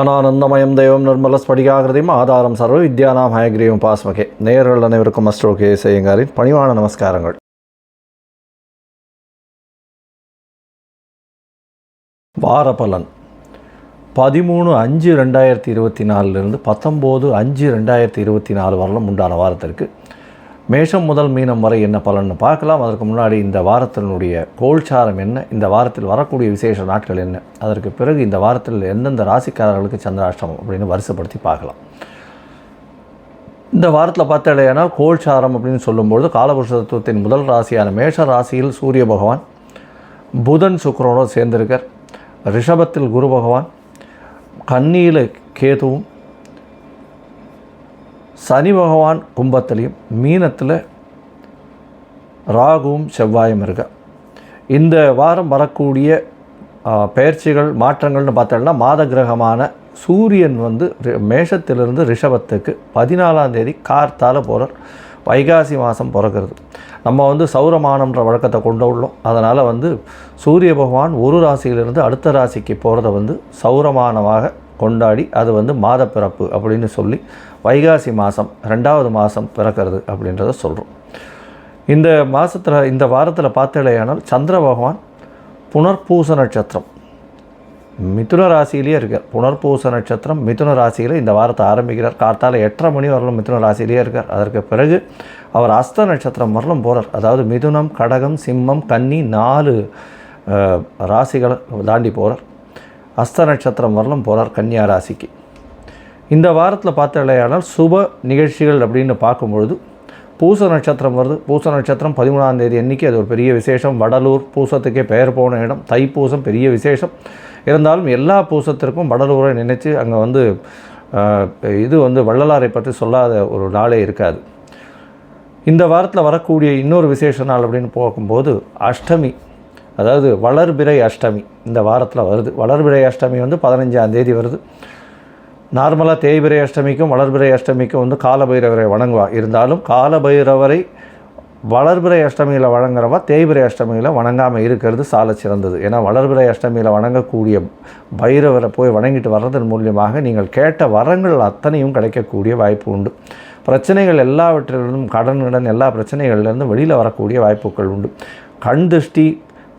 ஞானானந்தமயம் தெய்வம் நிர்மல ஸ்படிகாகிருதியும் ஆதாரம் சர்வ வித்யானாம் ஹயக்ரீவம் பாஸ்மகே நேயர்கள் அனைவருக்கும் அஸ்ட்ரோ கே செய்யுங்காரின் பணிவான நமஸ்காரங்கள். வாரபலன். பதிமூணு அஞ்சு ரெண்டாயிரத்தி இருபத்தி நாலுலேருந்து பத்தொம்போது அஞ்சு ரெண்டாயிரத்தி இருபத்தி நாலு வரலும் உண்டான வாரத்திற்கு மேஷம் முதல் மீனம் வரை என்ன பலன்னு பார்க்கலாம். அதற்கு முன்னாடி இந்த வாரத்தினுடைய கோல்சாரம் என்ன? இந்த வாரத்தில் வரக்கூடிய விசேஷ நாட்கள் என்ன? அதற்கு பிறகு இந்த வாரத்தில் எந்தெந்த ராசிக்காரர்களுக்கு சந்திராஷ்டமம் அப்படின்னு வரிசைப்படுத்தி பார்க்கலாம். இந்த வாரத்தில் பார்த்தாலேயானால் கோல்சாரம் அப்படின்னு சொல்லும்பொழுது காலபுருஷ தத்துவத்தின் முதல் ராசியான மேஷ ராசியில் சூரிய பகவான் புதன் சுக்கரனோடு சேர்ந்திருக்கார். ரிஷபத்தில் குரு பகவான் கன்னியில் கேதுவும் சனி பகவான் கும்பத்துலேயும் மீனத்தில் ராகுவும் செவ்வாயும் இருக்க. இந்த வாரம் வரக்கூடிய பயிற்சிகள் மாற்றங்கள்னு பார்த்தோம்னா மாத கிரகமான சூரியன் வந்து ரி- மேஷத்திலிருந்து ரிஷபத்துக்கு பதினாலாம் தேதி கார்த்தால் போகிறார் வைகாசி மாதம் பிறக்கிறது. நம்ம வந்து சௌரமானம்ன்ற வழக்கத்தை கொண்டு உள்ளோம். அதனால் வந்து சூரிய பகவான் ஒரு ராசியிலிருந்து அடுத்த ராசிக்கு போகிறத வந்து சௌரமானமாக கொண்டாடி அது வந்து மாத பிறப்பு அப்படின்னு சொல்லி வைகாசி மாதம் ரெண்டாவது மாதம் பிறக்கிறது அப்படின்றத சொல்கிறோம் இந்த மாதத்தில் இந்த வாரத்தில் பார்த்தலையானால் சந்திர பகவான் புனர்பூச நட்சத்திரம். மிதுன ராசியிலேயே இருக்கார். புனர்பூச நட்சத்திரம் மிதுன ராசியில் இந்த வாரத்தை ஆரம்பிக்கிறார். கார்த்தால எட்டரை மணி வரலும் மிதுன ராசியிலேயே இருக்கார். அதற்கு பிறகு அவர் அஸ்த நட்சத்திரம் வரலும் போகிறார் அதாவது மிதுனம் கடகம் சிம்மம் கன்னி நாலு ராசிகளை தாண்டி போகிறார் அஸ்த நட்சத்திரம் வரலும் போகிறார் கன்னியா ராசிக்கு. இந்த வாரத்தில் பார்த்தாலேயானால் சுப நிகழ்ச்சிகள் அப்படின்னு பார்க்கும்பொழுது பூச நட்சத்திரம் வருது. பூச நட்சத்திரம் பதிமூணாம் தேதி அன்னைக்கு அது ஒரு பெரிய விசேஷம். வடலூர் பூசத்துக்கே பெயர் போன இடம். தைப்பூசம் பெரிய விசேஷம். இருந்தாலும் எல்லா பூசத்திற்கும் வடலூரை நினச்சி அங்கே வந்து இது வந்து வள்ளலாரை பற்றி சொல்லாத ஒரு நாளே இருக்காது. இந்த வாரத்தில் வரக்கூடிய இன்னொரு விசேஷ நாள் அப்படின்னு போகும்போது அஷ்டமி. அதாவது வளர்பிறை அஷ்டமி இந்த வாரத்தில் வருது. வளர்பிறை அஷ்டமி வந்து பதினஞ்சாம் தேதி வருது. நார்மலாக தேய்பிரை அஷ்டமிக்கும் வளர்பிறை அஷ்டமிக்கும் வந்து காலபைரவரை வணங்குவா. இருந்தாலும் காலபைரவரை வளர்பிறை அஷ்டமியில் வணங்குறவா தேய்பிரை அஷ்டமியில் வணங்காமல் இருக்கிறது சால சிறந்தது. ஏன்னா வளர்பிறை அஷ்டமியில் வணங்கக்கூடிய பைரவரை போய் வணங்கிட்டு வர்றதன் மூலியமாக நீங்கள் கேட்ட வரங்கள் அத்தனையும் கிடைக்கக்கூடிய வாய்ப்பு உண்டு. பிரச்சனைகள் எல்லாவற்றிலிருந்தும் கடன் கடன் எல்லா பிரச்சனைகள்லேருந்தும் வெளியில் வரக்கூடிய வாய்ப்புகள் உண்டு. கண் திருஷ்டி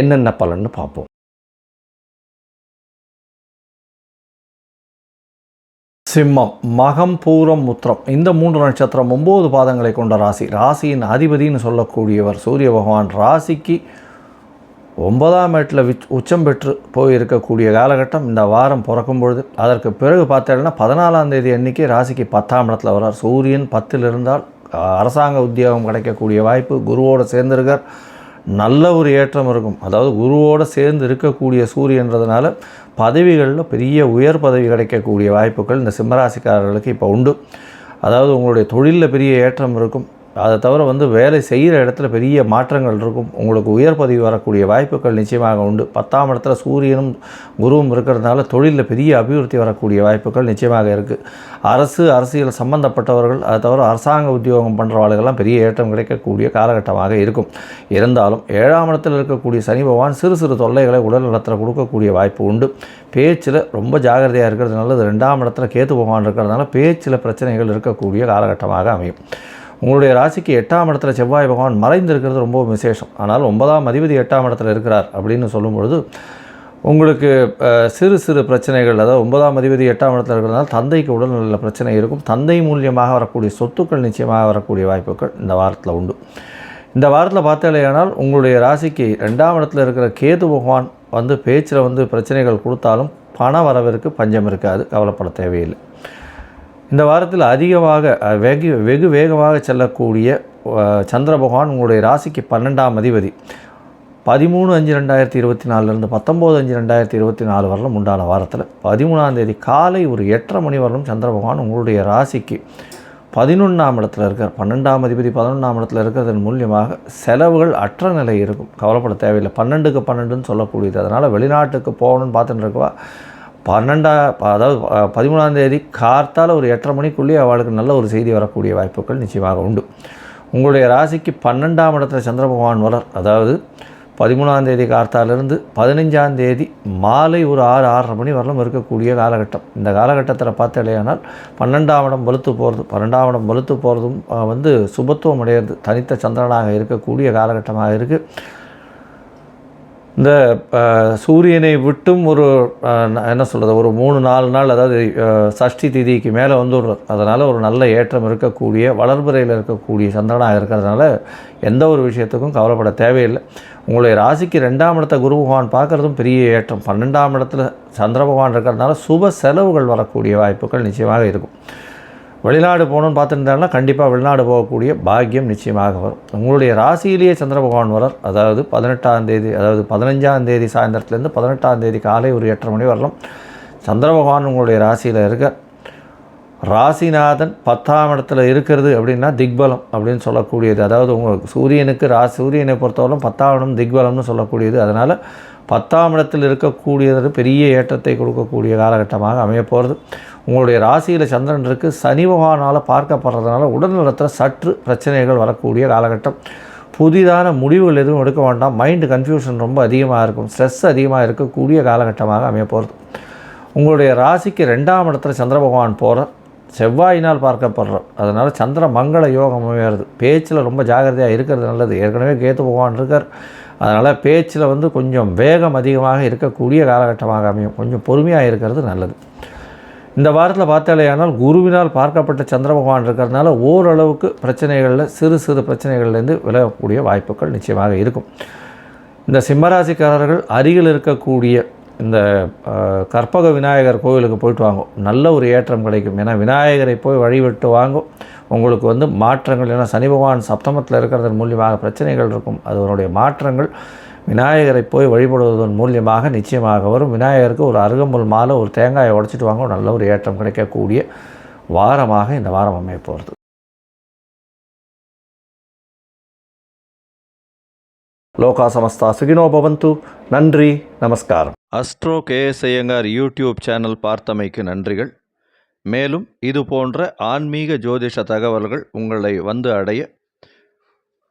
என்னென்ன பலன்னு பார்ப்போம். சிம்மம் மகம் பூரம் முத்திரம் இந்த மூன்று நட்சத்திரம் ஒம்பது பாதங்களை கொண்ட ராசி. ராசியின் அதிபதின்னு சொல்லக்கூடியவர் சூரிய பகவான். ராசிக்கு ஒன்பதாம் இடத்துல விச் உச்சம் பெற்று போய் இருக்கக்கூடிய காலகட்டம் இந்த வாரம் பிறக்கும் பொழுது. அதற்கு பிறகு பார்த்தீங்கன்னா பதினாலாம் தேதி அன்னைக்கு ராசிக்கு பத்தாம் இடத்துல வரார் சூரியன் பத்தில் இருந்தால் அரசாங்க உத்தியோகம் கிடைக்கக்கூடிய வாய்ப்பு குருவோடு சேர்ந்திருக்கார். நல்ல ஒரு ஏற்றம் இருக்கும். அதாவது குருவோடு சேர்ந்து இருக்கக்கூடிய சூரியன்றதுனால பதவிகளில் பெரிய உயர் பதவி கிடைக்கக்கூடிய வாய்ப்புகள் இந்த சிம்மராசிக்காரர்களுக்கு இப்போ உண்டு. அதாவது உங்களுடைய தொழிலில் பெரிய ஏற்றம் இருக்கும். அதை தவிர வந்து வேலை செய்கிற இடத்துல பெரிய மாற்றங்கள் இருக்கும். உங்களுக்கு உயர் பதவி வரக்கூடிய வாய்ப்புகள் நிச்சயமாக உண்டு. பத்தாம் இடத்துல சூரியனும் குருவும் இருக்கிறதுனால தொழிலில் பெரிய அபிவிருத்தி வரக்கூடிய வாய்ப்புகள் நிச்சயமாக இருக்குது அரசு அரசியல் சம்பந்தப்பட்டவர்கள் அதை தவிர அரசாங்க உத்தியோகம் பண்ணுறவாளுகள்லாம் பெரிய ஏற்றம் கிடைக்கக்கூடிய காலகட்டமாக இருக்கும். இருந்தாலும் ஏழாம் இடத்தில் இருக்கக்கூடிய சனி பகவான் சிறு சிறு தொல்லைகளை உடல் நலத்தில் கொடுக்கக்கூடிய வாய்ப்பு உண்டு. பேச்சில் ரொம்ப ஜாகிரதையாக இருக்கிறது நல்லது ரெண்டாம் இடத்துல கேத்து பகவான் இருக்கிறதுனால பேச்சில் பிரச்சனைகள் இருக்கக்கூடிய காலகட்டமாக அமையும். உங்களுடைய ராசிக்கு எட்டாம் இடத்துல செவ்வாய் பகவான் மறைந்து இருக்கிறது ரொம்ப விசேஷம். ஆனால் ஒன்பதாம் அதிபதி எட்டாம் இடத்துல இருக்கிறார் அப்படின்னு சொல்லும்பொழுது உங்களுக்கு சிறு சிறு பிரச்சனைகள் அதாவது ஒன்பதாம் அதிபதி எட்டாம் இடத்துல இருக்கிறதுனால தந்தைக்கு உடல்நல பிரச்சனை இருக்கும். தந்தை மூலியமாக வரக்கூடிய சொத்துக்கள் நிச்சயமாக வரக்கூடிய வாய்ப்புகள் இந்த வாரத்தில் உண்டு. இந்த வாரத்தில் பார்த்தாலேயானால் உங்களுடைய ராசிக்கு ரெண்டாம் இடத்துல இருக்கிற கேது பகவான் வந்து பேச்சில் வந்து பிரச்சனைகள் கொடுத்தாலும் பண வரவிற்கு பஞ்சம் இருக்காது. கவலைப்பட தேவையில்லை. இந்த வாரத்தில் அதிகமாக வெகு வெகு வேகமாக செல்லக்கூடிய சந்திர பகவான் உங்களுடைய ராசிக்கு பன்னெண்டாம் அதிபதி. பதிமூணு அஞ்சு ரெண்டாயிரத்தி இருபத்தி நாலுலேருந்து பத்தொம்போது அஞ்சு ரெண்டாயிரத்தி இருபத்தி நாலு வரலும் உண்டான வாரத்தில் பதிமூணாம் தேதி காலை ஒரு எட்டரை மணி வரலும் சந்திர பகவான் உங்களுடைய ராசிக்கு பதினொன்றாம் இடத்துல இருக்கார். பன்னெண்டாம் அதிபதி பதினொன்றாம் இடத்துல இருக்கிறதன் மூலியமாக செலவுகள் அற்ற நிலை இருக்கும். கவலைப்பட தேவையில்லை. பன்னெண்டுக்கு பன்னெண்டுன்னு சொல்லக்கூடியது. அதனால் வெளிநாட்டுக்கு போகணும்னு பார்த்துட்டு இருக்கவா? பன்னெண்டா அதாவது பதிமூணாந்தேதி பதிமூணாம் தேதி ஒரு எட்டரை மணிக்குள்ளேயே அவளுக்கு நல்ல ஒரு செய்தி வரக்கூடிய வாய்ப்புகள் நிச்சயமாக உண்டு. உங்களுடைய ராசிக்கு பன்னெண்டாம் இடத்துல சந்திர பகவான் வளர். அதாவது பதிமூணாம் தேதி கார்த்தாலிருந்து பதினஞ்சாம் தேதி மாலை ஒரு ஆறு ஆறரை மணி வரலும் இருக்கக்கூடிய காலகட்டம். இந்த காலகட்டத்தில் பார்த்தாலேயானால் பன்னெண்டாம் இடம் வலுத்து போகிறது பன்னெண்டாம் இடம் வலுத்து போகிறதும் வந்து சுபத்துவம் அடையிறது தனித்த சந்திரனாக இருக்கக்கூடிய காலகட்டமாக இருக்குது இந்த சூரியனை விட்டும் ஒரு என்ன சொல்கிறது ஒரு மூணு நாலு நாள் அதாவது சஷ்டி திதிக்கு மேலே வந்துடுறார் அதனால் ஒரு நல்ல ஏற்றம் இருக்கக்கூடிய வளர்பிறையில் இருக்கக்கூடிய சந்திரனாக இருக்கிறதுனால எந்த ஒரு விஷயத்துக்கும் கவலைப்பட தேவையில்லை. உங்களுடைய ராசிக்கு ரெண்டாம் இடத்த குரு பகவான் பார்க்குறதும் பெரிய ஏற்றம். பன்னெண்டாம் இடத்துல சந்திர பகவான் இருக்கிறதுனால சுப செலவுகள் வரக்கூடிய வாய்ப்புகள் நிச்சயமாக இருக்கும். வெளிநாடு போகணும்னு பார்த்துருந்தாங்கன்னா கண்டிப்பாக வெளிநாடு போகக்கூடிய பாக்கியம் நிச்சயமாக வரும். உங்களுடைய ராசியிலேயே சந்திர பகவான் வரார் அதாவது பதினெட்டாம் தேதி அதாவது பதினஞ்சாம் தேதி சாயந்தரத்துலேருந்து பதினெட்டாம் தேதி காலை ஒரு எட்டரை மணி வரலாம். சந்திர பகவான் உங்களுடைய ராசியில் இருக்க ராசிநாதன் பத்தாம் இடத்துல இருக்கிறது அப்படின்னா திக்பலம் அப்படின்னு சொல்லக்கூடியது. அதாவது உங்களுக்கு சூரியனுக்கு ரா சூரியனை பொறுத்தவரைக்கும் பத்தாம் இடம் திக்பலம்னு சொல்லக்கூடியது. அதனால் பத்தாம் இடத்தில் இருக்கக்கூடியது பெரிய ஏற்றத்தை கொடுக்கக்கூடிய காலகட்டமாக அமையப்போகிறது உங்களுடைய ராசியில் சந்திரன் இருக்குது சனி பகவானால் பார்க்கப்படுறதுனால உடல்நலத்தில் சற்று பிரச்சனைகள் வரக்கூடிய காலகட்டம். புதிதான முடிவுகள் எதுவும் எடுக்க வேண்டாம். மைண்டு கன்ஃபியூஷன் ரொம்ப அதிகமாக இருக்கும். ஸ்ட்ரெஸ் அதிகமாக இருக்கக்கூடிய காலகட்டமாக அமைய போகிறது உங்களுடைய ராசிக்கு ரெண்டாம் இடத்துல சந்திர பகவான் போகிற செவ்வாயினால் பார்க்கப்படுறோம் அதனால் சந்திர மங்கள யோகம் அமையாது பேச்சில் ரொம்ப ஜாகிரதையாக இருக்கிறது நல்லது. ஏற்கனவே கேத்து பகவான் இருக்கார். அதனால் பேச்சில் வந்து கொஞ்சம் வேகம் அதிகமாக இருக்கக்கூடிய காலகட்டமாக அமையும். கொஞ்சம் பொறுமையாக இருக்கிறது நல்லது. இந்த வாரத்தில் பார்த்தாலேயானால் குருவினால் பார்க்கப்பட்ட சந்திர பகவான் இருக்கிறதுனால ஓரளவுக்கு பிரச்சனைகளில் சிறு சிறு பிரச்சனைகள்லேருந்து விலகக்கூடிய வாய்ப்புகள் நிச்சயமாக இருக்கும். இந்த சிம்மராசிக்காரர்கள் அருகில் இருக்கக்கூடிய இந்த கற்பக விநாயகர் கோவிலுக்கு போயிட்டு வாங்கும். நல்ல ஒரு ஏற்றம் கிடைக்கும். ஏன்னா விநாயகரை போய் வழிபட்டு வாங்கும். உங்களுக்கு வந்து மாற்றங்கள் ஏன்னா சனி பகவான் சப்தமத்தில் இருக்கிறதன் மூலியமாக பிரச்சனைகள் இருக்கும். அதனுடைய மாற்றங்கள் விநாயகரை போய் வழிபடுவதன் மூலியமாக நிச்சயமாக வரும். விநாயகருக்கு ஒரு அருகம்புல் மாலை ஒரு தேங்காயை உடைச்சிட்டு வாங்க. நல்ல ஒரு ஏற்றம் கிடைக்கக்கூடிய வாரமாக இந்த வாரம் அமைய போகிறது லோகா சமஸ்தா சுகினோ பவந்து. நன்றி நமஸ்காரம். Astro KS Iyengar YouTube channel பார்த்தமைக்கு நன்றிகள். மேலும் இது போன்ற ஆன்மீக ஜோதிஷ தகவல்கள் உங்களை வந்து அடைய